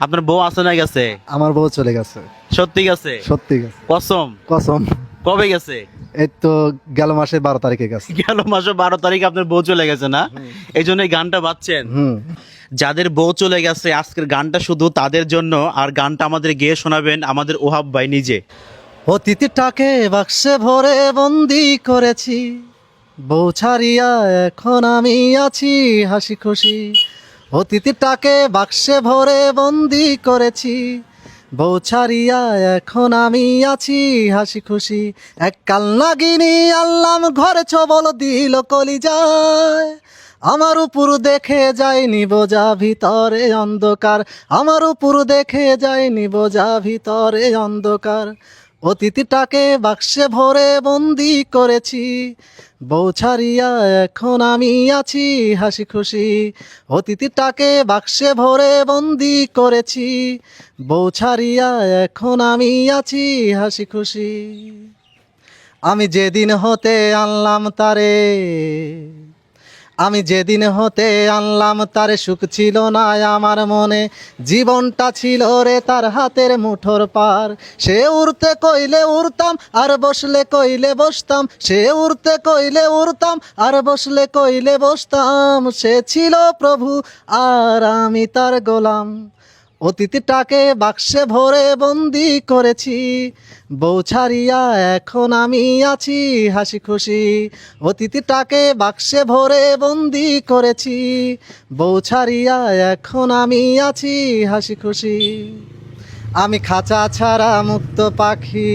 আপনার বউ আছে না গেছে? আমার বউ চলে গেছে। সত্যি গেছে? সত্যি গেছে। কসম? কসম। কবে গেছে? এই তো গেল মাসে বারো তারিখে গেছে। গেল মাসে বারো তারিখে আপনার বউ চলে গেছে না? এই জন্য গানটা বাজছেন। যাদের বউ চলে গেছে আজকের গানটা শুধু তাদের জন্য আর গানটা আমাদের গেয়ে শোনাবেন আমাদের ওহাব ভাই নিজে। অতিথিটাকে বাক্সে ভরে বন্দি করেছি। বউ ছাড়িয়া এখন আমি আছি হাসি খুশি। অতিথিটাকে বাক্সে ভরে বন্দি করেছি। বউ ছাড়িয়া এখন আমি আছি হাসি খুশি এক কাল নাগিনি আল্লাম ঘরে ছবল দিল কলি যায় আমার উপর দেখে যায়নি বোঝা ভিতরে অন্ধকার। আমার উপর দেখে যায়নি বোঝা ভিতরে অন্ধকার। অতিথিটাকে বাক্সে ভরে বন্দি করেছি। বউ ছাড়িয়া এখন আমি আছি হাসি খুশি অতিথিটাকে বাক্সে ভরে বন্দি করেছি। বউ ছাড়িয়া এখন আমি আছি হাসি খুশি আমি যেদিন হতে আনলাম তারে আমি যেদিন হতে আনলাম, তার সুখ ছিল না আমার মনে। জীবনটা ছিল রে তার হাতের মুঠোর পার। সে উড়তে কইলে উড়তাম, আর বসলে কইলে বসতাম। সে উড়তে কইলে উড়তাম, আর বসলে কইলে বসতাম। সে ছিল প্রভু, আর আমি তার গোলাম। অতিথিটাকে বাক্সে ভরে বন্দি করেছি। বউ ছাড়িয়া এখন আমি আছি হাসি খুশি অতিথিটাকে বাক্সে ভরে বন্দি করেছি। বউ ছাড়িয়া এখন আমি আছি হাসি খুশি আমি খাঁচা ছাড়া মুক্ত পাখি।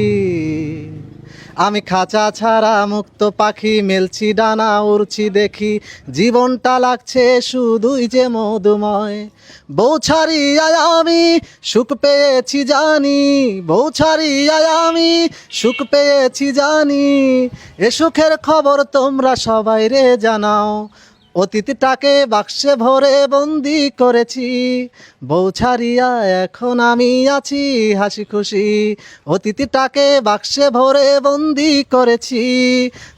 আমি খাঁচা ছাড়া মুক্ত পাখি, মেলছি ডানা, উড়ছি দেখি। জীবনটা লাগছে শুধুই যে মধুময়। বৌছারি আমি সুখ পেয়েছি জানি। বৌছারি আমি সুখ পেয়েছি জানি। এ সুখের খবর তোমরা সবাই রে জানাও। অতিথিটাকে বাক্সে ভরে বন্দি করেছি। বউ ছাড়িয়া এখন আমি আছি হাসি খুশি অতিথিটাকে বাক্সে ভরে বন্দি করেছি।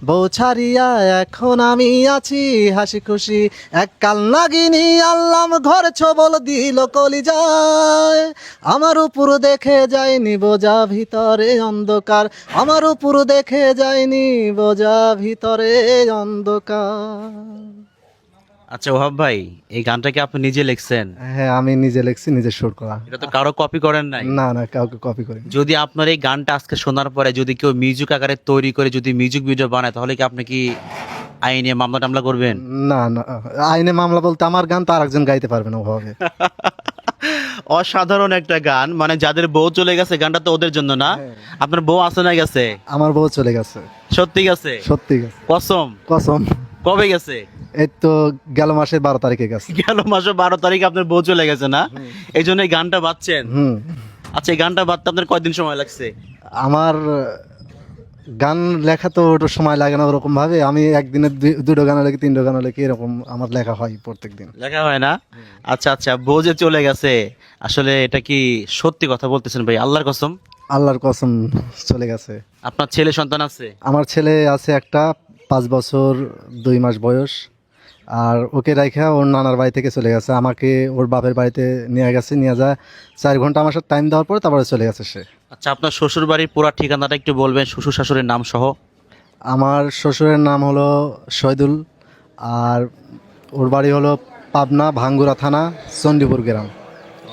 বউ ছাড়িয়া এখন আমি আছি হাসি খুশি এক কাল নাগিনি আল্লাম ঘর ছবল দিল কলি যায় আমার উপর দেখে যায়নি বোঝা ভিতরে অন্ধকার। আমার উপর দেখে যায়নি বোঝা ভিতরে অন্ধকার। আচ্ছা ওহাব ভাই এই গানটা কি আপনি নিজে লিখছেন? হ্যাঁ আমি নিজে লিখছি নিজে সুর করা। এটা তো কারও কপি করেন নাই। না না কাউকে কপি করি যদি আপনার এই গানটা আজকে শোনার পরে যদি কেউ মিউজিক আকারে তৈরি করে যদি মিউজিক ভিডিও বানায় তাহলে কি আপনি কি আইনে মামলা টামলা করবেন? না না আইনে মামলা বলতে আমার গান তো আরেকজন গাইতে পারবে না ওভাবে। অসাধারণ একটা গান মানে যাদের বউ চলে গেছে গানটা তো ওদের জন্য না। আপনার বউ আছে না গেছে? আমার বউ চলে গেছে। সত্যি গেছে? সত্যি গেছে। কসম? কসম। কবে গেছে? এই তো গেল মাসে বারো তারিখে গেছে। গেল মাসে বারো তারিখ আপনার বউ চলে গেছে না? এই জন্য এই গানটা বাজছেন? হুম। আচ্ছা এই গানটা বাজতে আপনার কয়দিন সময় লাগছে? আমার গান লেখা তো ওটা সময় লাগে না ওরকম ভাবে আমি একদিনে দুটো গান লেখি তিনটো গান লেখি এরকম আমার লেখা হয় প্রত্যেক দিন লেখা হয় না? আচ্ছা আচ্ছা বউ যে চলে গেছে আসলে এটা কি সত্যি কথা বলতেছেন ভাই? আল্লাহর কসম? আল্লাহর কসম চলে গেছে। আপনার ছেলে সন্তান আছে? আমার ছেলে আছে একটা পাঁচ বছর দুই মাস বয়স। আর ওকে রাইখা ওর নানার বাড়ি থেকে চলে গেছে। আমাকে ওর বাপের বাড়িতে নিয়ে গেছে নিয়ে যায়। চার ঘণ্টা আমার সাথে টাইম দেওয়ার পরে তারপরে চলে গেছে সে। আচ্ছা আপনার শ্বশুর বাড়ির পুরো ঠিকানাটা একটু বলবেন শ্বশুর শাশুড়ির নাম সহ। আমার শ্বশুরের নাম হলো শহীদুল আর ওর বাড়ি হলো পাবনা ভাঙ্গুরা থানা চণ্ডীপুর গ্রাম।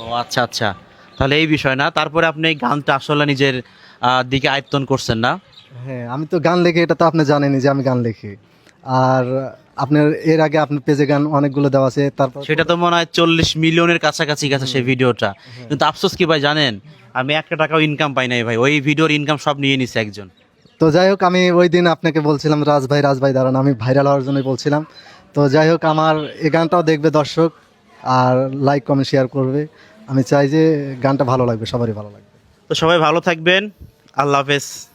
ও আচ্ছা আচ্ছা। তাহলে এই বিষয় না তারপরে আপনি এই গানটা আসলে নিজের দিকে আয়ত্তন করছেন না? হ্যাঁ আমি তো গান লিখি এটা তো আপনি জানেনই যে আমি গান লিখি। আর আপনার এর আগে আপনার পেজে গান অনেকগুলো দেওয়া আছে তারপর সেটা তো মনে হয় চল্লিশ মিলিয়নের কাছাকাছি গেছে সেই ভিডিওটা। কিন্তু আফসোস কি ভাই জানেন? আমি একটা টাকাও ইনকাম পাই নাই ভাই। ওই ভিডিওর ইনকাম সব নিয়ে নিছে একজন। তো যাই হোক আমি ওই দিন আপনাকে বলছিলাম রাজ ভাই রাজ ভাই দাঁড়ান। আমি ভাইরাল হওয়ার জন্যই বলছিলাম। তো যাই হোক আমার এই গানটাও দেখবে দর্শক আর লাইক কমেন্ট শেয়ার করবে। আমি চাই যে গানটা ভালো লাগবে সবারই ভালো লাগবে। তো সবাই ভালো থাকবেন। আল্লাহ হাফেজ।